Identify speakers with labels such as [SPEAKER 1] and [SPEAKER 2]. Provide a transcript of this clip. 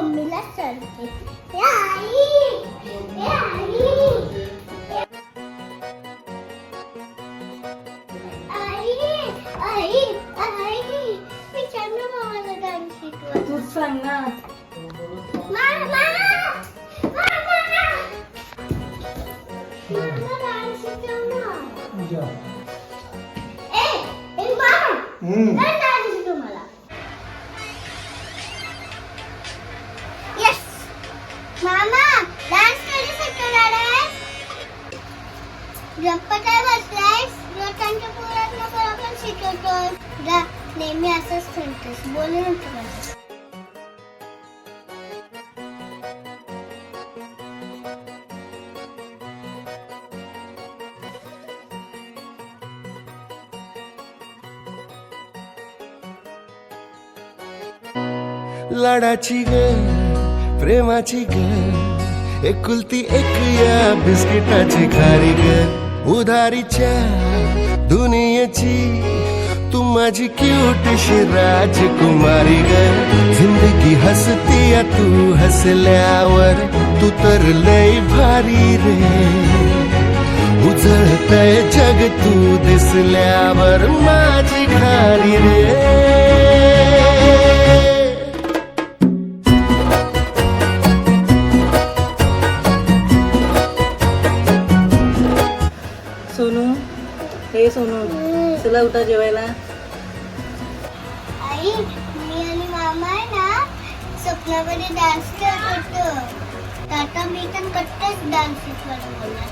[SPEAKER 1] हम्म, मम्मीला सांगते ए आई ए आई आई आई आई मी छान मामाला डान्स शिकवत
[SPEAKER 2] तूच सांग ना
[SPEAKER 1] मामा मामा मामा डान्स शिकव ना ए ए गप्पा काय बसलायस लोकांच्या पोरात नको आपण शिकवतोय जा नेहमी असंच म्हणतोस. बोलू नको मला
[SPEAKER 3] लाडाची ग प्रेमाची ग एकुलती एक या बिस्किटाची खारी ग. उधारीच्या दुनियेची तू माझी क्यूटशी राजकुमारी ग. जिंदगी हसती या तू हसल्यावर तू तर लय भारी रे. उजळतय जग तू दिसल्यावर माझी खारी रे.
[SPEAKER 2] हे सोनू तुला उठा जेवायला.
[SPEAKER 1] आई मी आणि मामा आहे ना स्वप्नामध्ये डान्स करत होतो. आता मी पण कट्टच डान्स शिकवायला बोलणार